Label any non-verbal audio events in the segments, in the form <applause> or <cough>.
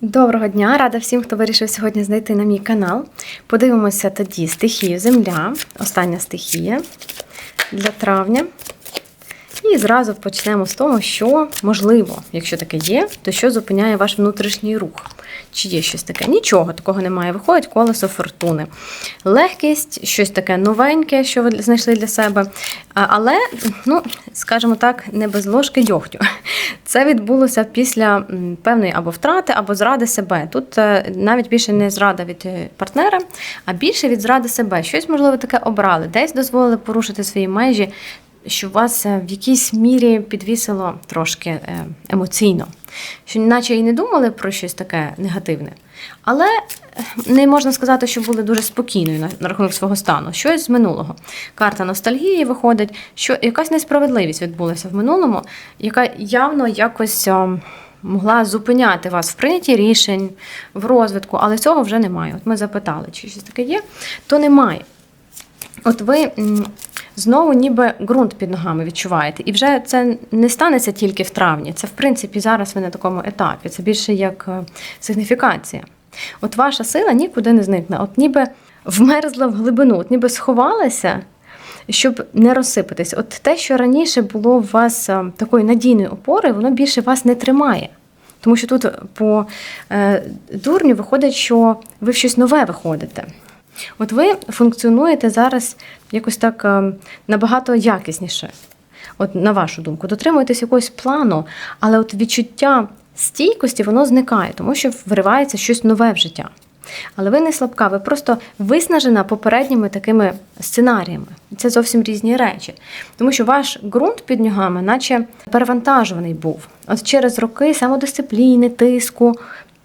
Доброго дня! Рада всім, хто вирішив сьогодні знайти на мій канал. Подивимося тоді стихію Земля, остання стихія для травня. І зразу почнемо з того, що можливо, якщо таке є, то що зупиняє ваш внутрішній рух. Чи є щось таке? Нічого такого немає. Виходить колесо фортуни. Легкість, щось таке новеньке, що ви знайшли для себе. Але, ну, скажімо так, не без ложки дьогтю. Це відбулося після певної або втрати, або зради себе. Тут е, навіть більше не зрада від е, партнера, а більше від зради себе. Щось, можливо, таке обрали, десь дозволили порушити свої межі, що вас е, в якійсь мірі підвісило трошки е, емоційно. Що наче і не думали про щось таке негативне. Але е, не можна сказати, що були дуже спокійною на, рахунок свого стану. Щось з минулого. Карта ностальгії виходить, що якась несправедливість відбулася в минулому, яка явно якось. Могла зупиняти вас в прийнятті рішень, в розвитку, але цього вже немає. От ми запитали, чи щось таке є, то немає. От ви знову ніби ґрунт під ногами відчуваєте. І вже це не станеться тільки в травні. Це, в принципі, зараз ви на такому етапі. Це більше як е, сигніфікація. От ваша сила нікуди не зникне. От ніби вмерзла в глибину, от ніби сховалася, щоб не розсипатись. От те, що раніше було у вас е, такою надійною опорою, воно більше вас не тримає. Тому що тут по е, дурню виходить, що ви в щось нове виходите. От ви функціонуєте зараз якось так е, набагато якісніше. От на вашу думку, дотримуєтесь якогось плану, але от відчуття стійкості воно зникає, тому що вривається щось нове в життя. Але ви не слабка, ви просто виснажена попередніми такими сценаріями. Це зовсім різні речі. Тому що ваш ґрунт під ногами, наче перевантажуваний був. От через роки самодисципліни, тиску,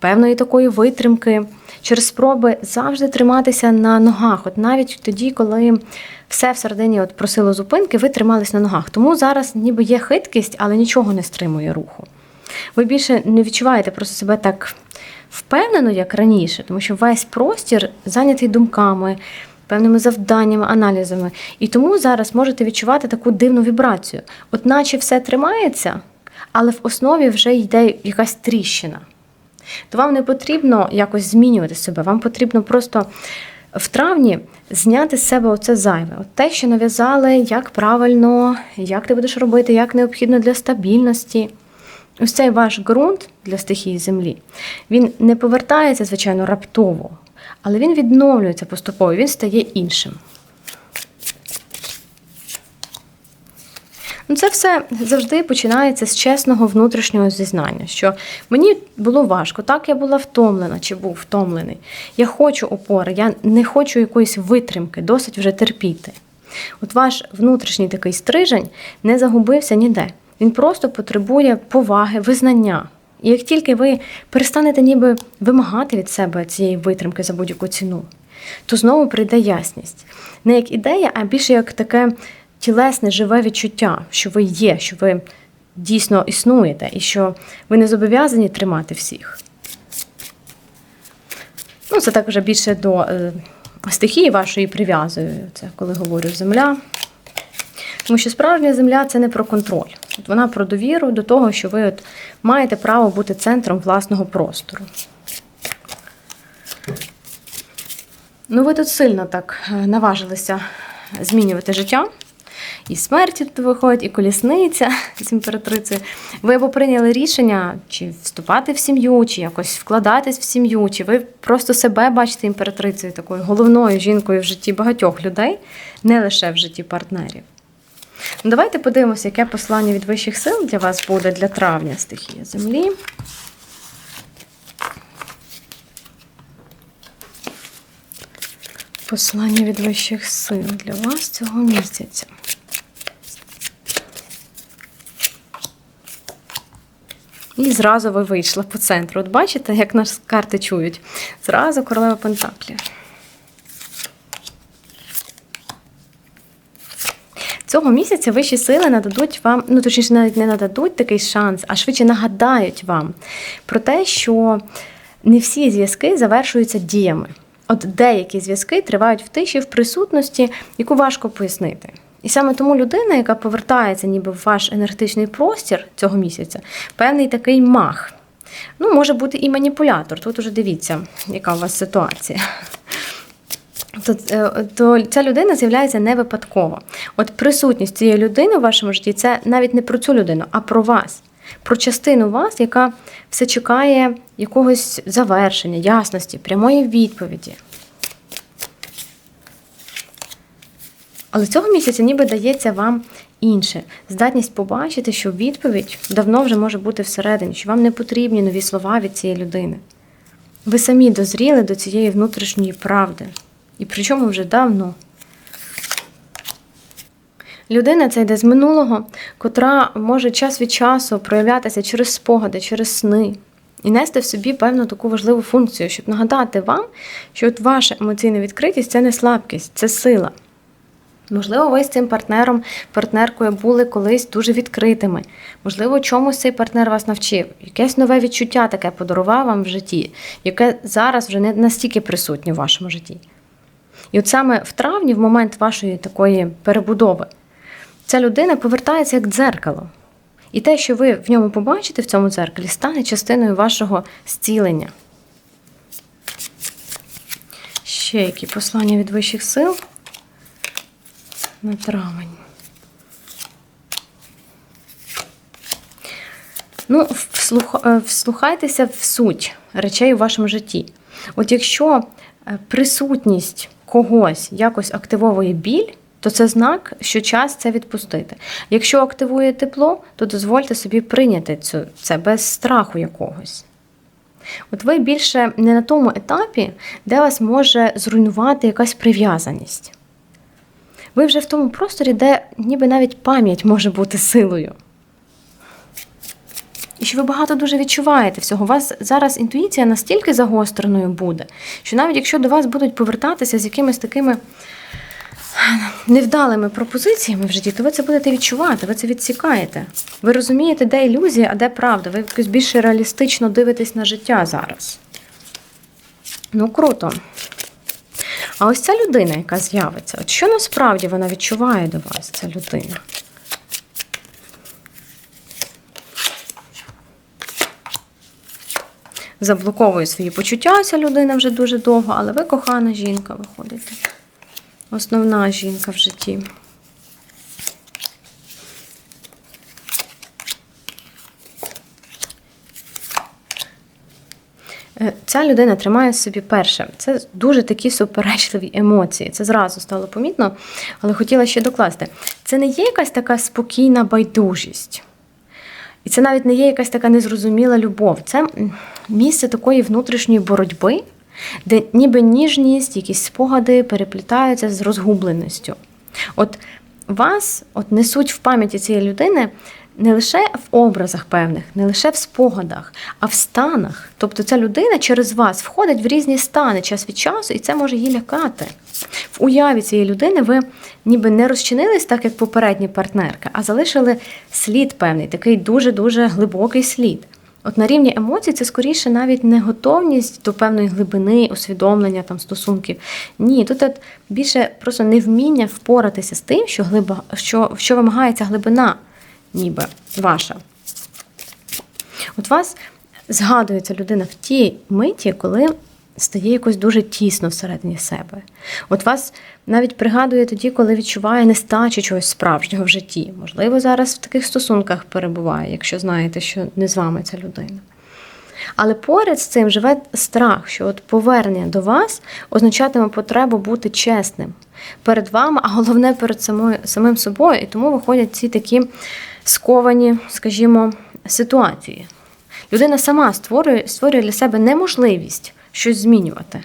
певної такої витримки, через спроби завжди триматися на ногах. От навіть тоді, коли все всередині от просило зупинки, ви тримались на ногах. Тому зараз ніби є хиткість, але нічого не стримує руху. Ви більше не відчуваєте просто себе так впевнено, як раніше, тому що весь простір зайнятий думками, певними завданнями, аналізами. І тому зараз можете відчувати таку дивну вібрацію. От наче все тримається, але в основі вже йде якась тріщина. То вам не потрібно якось змінювати себе, вам потрібно просто в травні зняти з себе оце зайве. От те, що нав'язали, як правильно, як ти будеш робити, як необхідно для стабільності. Ось цей ваш ґрунт для стихії землі, він не повертається, звичайно, раптово, але він відновлюється поступово, він стає іншим. Ну, це все завжди починається з чесного внутрішнього зізнання, що мені було важко, так я була втомлена чи був втомлений. Я хочу опори, я не хочу якоїсь витримки, досить вже терпіти. От ваш внутрішній такий стрижень не загубився ніде. Він просто потребує поваги, визнання. І як тільки ви перестанете ніби вимагати від себе цієї витримки за будь-яку ціну, то знову прийде ясність. Не як ідея, а більше як таке тілесне, живе відчуття, що ви є, що ви дійсно існуєте, і що ви не зобов'язані тримати всіх. Ну, це так вже більше до е, стихії вашої прив'язую. Це коли говорю земля. Тому що справжня земля це не про контроль. От вона про довіру до того, що ви от маєте право бути центром власного простору. Ну, ви тут сильно так е, наважилися змінювати життя. І смерті тут виходить, і колісниця <laughs> з імператрицею. Ви або прийняли рішення, чи вступати в сім'ю, чи якось вкладатись в сім'ю, чи ви просто себе бачите імператрицею, такою головною жінкою в житті багатьох людей, не лише в житті партнерів. Ну, давайте подивимося, яке послання від вищих сил для вас буде для травня стихія Землі. Послання від вищих сил для вас цього місяця. І зразу ви вийшла по центру. От бачите, як нас карти чують? Зразу королева Пентаклів. Цього місяця вищі сили нададуть вам, ну точніше, навіть не нададуть такий шанс, а швидше нагадають вам про те, що не всі зв'язки завершуються діями. От деякі зв'язки тривають в тиші, в присутності, яку важко пояснити. І саме тому людина, яка повертається ніби в ваш енергетичний простір цього місяця, певний такий мах. Ну, може бути і маніпулятор. Тут уже дивіться, яка у вас ситуація. То, е, то ця людина з'являється не випадково. От присутність цієї людини в вашому житті це навіть не про цю людину, а про вас, про частину вас, яка все чекає якогось завершення, ясності, прямої відповіді. Але цього місяця ніби дається вам інше. Здатність побачити, що відповідь давно вже може бути всередині, що вам не потрібні нові слова від цієї людини. Ви самі дозріли до цієї внутрішньої правди. І причому вже давно. Людина це йде з минулого, котра може час від часу проявлятися через спогади, через сни. І нести в собі певну таку важливу функцію, щоб нагадати вам, що от ваша емоційна відкритість це не слабкість, це сила. Можливо, ви з цим партнером, партнеркою були колись дуже відкритими. Можливо, чомусь цей партнер вас навчив. Якесь нове відчуття таке подарував вам в житті, яке зараз вже не настільки присутнє в вашому житті. І от саме в травні, в момент вашої такої перебудови, ця людина повертається як дзеркало. І те, що ви в ньому побачите в цьому дзеркалі, стане частиною вашого зцілення. Ще які послання від вищих сил на травень. Ну, е, вслухайтеся в суть речей у вашому житті. От якщо е, присутність когось якось активовує біль, то це знак, що час це відпустити. Якщо активує тепло, то дозвольте собі прийняти цю, це без страху якогось. От ви більше не на тому етапі, де вас може зруйнувати якась прив'язаність. Ви вже в тому просторі, де ніби навіть пам'ять може бути силою. І що ви багато дуже відчуваєте всього. У вас зараз інтуїція настільки загостреною буде, що навіть якщо до вас будуть повертатися з якимись такими невдалими пропозиціями в житті, то ви це будете відчувати, ви це відсікаєте. Ви розумієте, де ілюзія, а де правда. Ви якось більше реалістично дивитесь на життя зараз. Ну, круто. А ось ця людина, яка з'явиться, от що насправді вона відчуває до вас, ця людина? Заблоковує свої почуття ця людина вже дуже довго, але ви кохана жінка виходите. Основна жінка в житті. Ця людина тримає собі перше. Це дуже такі суперечливі емоції. Це зразу стало помітно, але хотіла ще докласти. Це не є якась така спокійна байдужість. І це навіть не є якась така незрозуміла любов. Це місце такої внутрішньої боротьби, де ніби ніжність, якісь спогади переплітаються з розгубленістю. От вас от несуть в пам'яті цієї людини не лише в образах певних, не лише в спогадах, а в станах. Тобто ця людина через вас входить в різні стани час від часу, і це може її лякати. В уяві цієї людини ви ніби не розчинились так, як попередні партнерки, а залишили слід певний, такий дуже-дуже глибокий слід. От на рівні емоцій це скоріше навіть не готовність до певної глибини, усвідомлення там стосунків. Ні, тут більше просто невміння впоратися з тим, що глиба, що, що вимагається глибина, ніби ваша. От вас згадується людина в тій миті, коли стає якось дуже тісно всередині себе. От вас навіть пригадує тоді, коли відчуває нестачу чогось справжнього в житті. Можливо, зараз в таких стосунках перебуває, якщо знаєте, що не з вами ця людина. Але поряд з цим живе страх, що от повернення до вас означатиме потребу бути чесним перед вами, а головне перед самою, самим собою. І тому виходять ці такі сковані, скажімо, ситуації. Людина сама створює, створює для себе неможливість щось змінювати.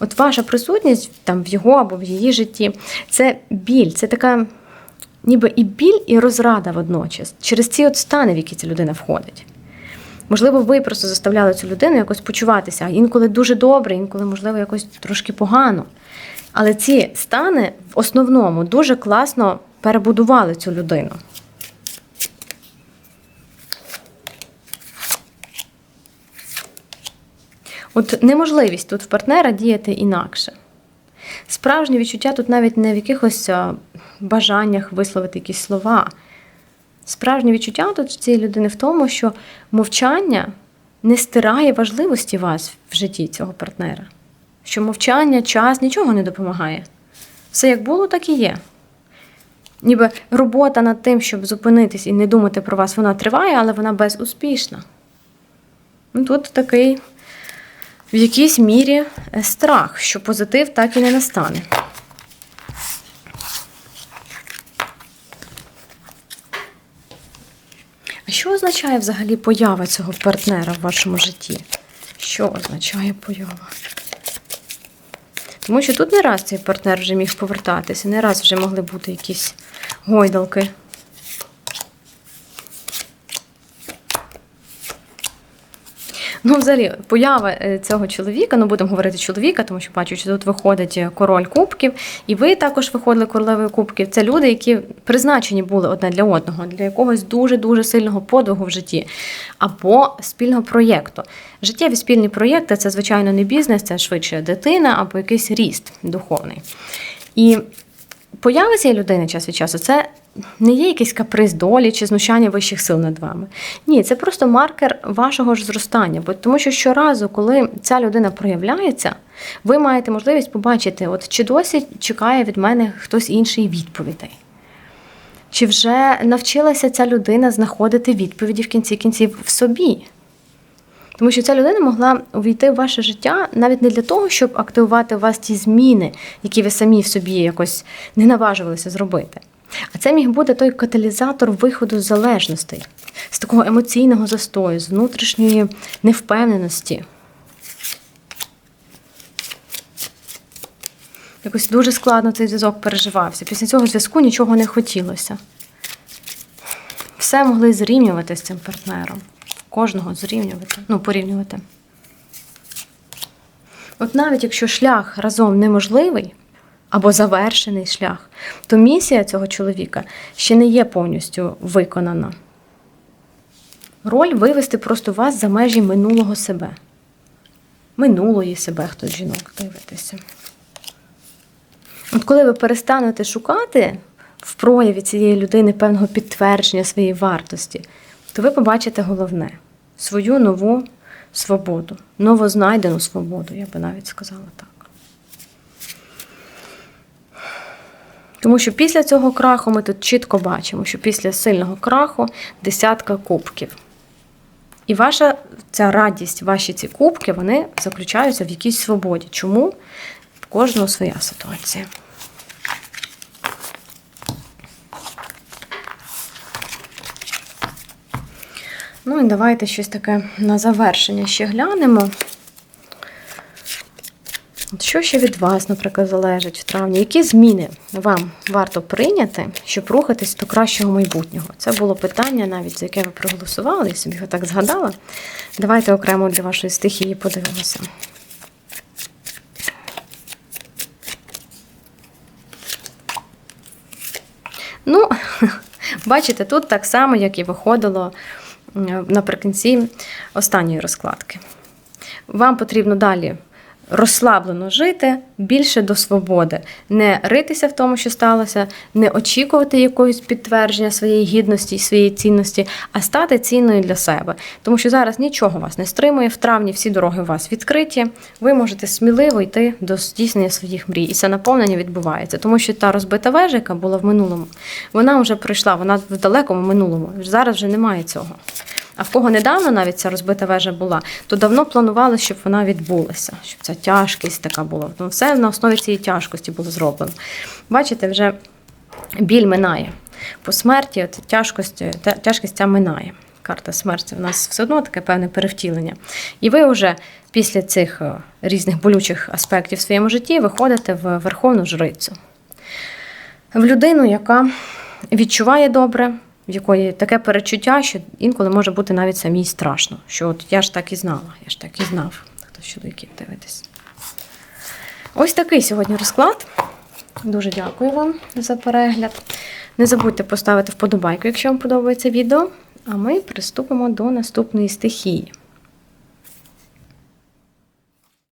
От ваша присутність там в його або в її житті це біль, це така ніби і біль, і розрада водночас через ці от стани, в які ця людина входить. Можливо, ви просто заставляли цю людину якось почуватися, інколи дуже добре, інколи, можливо, якось трошки погано. Але ці стани в основному дуже класно перебудували цю людину. От неможливість тут в партнера діяти інакше. Справжнє відчуття тут навіть не в якихось бажаннях висловити якісь слова. Справжнє відчуття тут цієї людини в тому, що мовчання не стирає важливості вас в житті цього партнера. Що мовчання, час нічого не допомагає. Все як було, так і є. Ніби робота над тим, щоб зупинитись і не думати про вас, вона триває, але вона безуспішна. Ну, Тут такий в якійсь мірі е, страх, що позитив так і не настане. А що означає взагалі поява цього партнера в вашому житті? Що означає поява? Тому що тут не раз цей партнер вже міг повертатися, не раз вже могли бути якісь гойдалки. Ну, взагалі, поява е, цього чоловіка, ну будемо говорити чоловіка, тому що бачу, що тут виходить е, король кубків, і ви також виходили королевою кубків. Це люди, які призначені були одне для одного, для якогось дуже-дуже сильного подвигу в житті або спільного проєкту. Життєві спільні проєкти це, звичайно, не бізнес, це швидше дитина або якийсь ріст духовний. І поява цієї людини час від часу це не є якийсь каприз долі чи знущання вищих сил над вами. Ні, це просто маркер вашого ж зростання. Бо тому що щоразу, коли ця людина проявляється, ви маєте можливість побачити, от чи досі чекає від мене хтось інший відповідей. Чи вже навчилася ця людина знаходити відповіді в кінці кінців в собі? Тому що ця людина могла увійти в ваше життя навіть не для того, щоб активувати у вас ті зміни, які ви самі в собі якось не наважувалися зробити. А це міг бути той каталізатор виходу з залежностей, з такого емоційного застою, з внутрішньої невпевненості. Якось дуже складно цей зв'язок переживався. Після цього зв'язку нічого не хотілося. Все могли зрівнювати з цим партнером. Кожного зрівнювати, ну, порівнювати. От навіть якщо шлях разом неможливий, або завершений шлях, то місія цього чоловіка ще не є повністю виконана. Роль вивести просто вас за межі минулого себе. Минулої себе, хтось жінок дивитися. От коли ви перестанете шукати в прояві цієї людини певного підтвердження своєї вартості, то ви побачите головне свою нову свободу, новознайдену свободу, я би навіть сказала так. Тому що після цього краху ми тут чітко бачимо, що після сильного краху десятка кубків. І ваша ця радість, ваші ці кубки, вони заключаються в якійсь свободі. Чому? В кожного своя ситуація. Ну і давайте щось таке на завершення ще глянемо. Що ще від вас, наприклад, залежить в травні? Які зміни вам варто прийняти, щоб рухатись до кращого майбутнього? Це було питання, навіть за яке ви проголосували, я собі його так згадала. Давайте окремо для вашої стихії подивимося. Ну, <laughs> бачите, тут так само, як і виходило наприкінці останньої розкладки. Вам потрібно далі розслаблено жити більше до свободи, не ритися в тому, що сталося, не очікувати якогось підтвердження своєї гідності своєї цінності, а стати цінною для себе. Тому що зараз нічого вас не стримує. В травні всі дороги у вас відкриті. Ви можете сміливо йти до здійснення своїх мрій. І це наповнення відбувається. Тому що та розбита вежа, яка була в минулому, вона вже пройшла, вона в далекому минулому. Зараз вже немає цього. А в кого недавно навіть ця розбита вежа була, то давно планували, щоб вона відбулася, щоб ця тяжкість така була. Тому все на основі цієї тяжкості було зроблено. Бачите, вже біль минає. По смерті от тяжкость, тяжкість ця минає. Карта смерті в нас все одно таке певне перевтілення. І ви вже після цих е, різних болючих аспектів в своєму житті виходите в верховну жрицю. В людину, яка відчуває добре, в якої таке перечуття, що інколи може бути навіть самій страшно. Що от я ж так і знала, я ж так і знав. Хто чоловіків дивитись. Ось такий сьогодні розклад. Дуже дякую вам за перегляд. Не забудьте поставити вподобайку, якщо вам подобається відео. А ми приступимо до наступної стихії.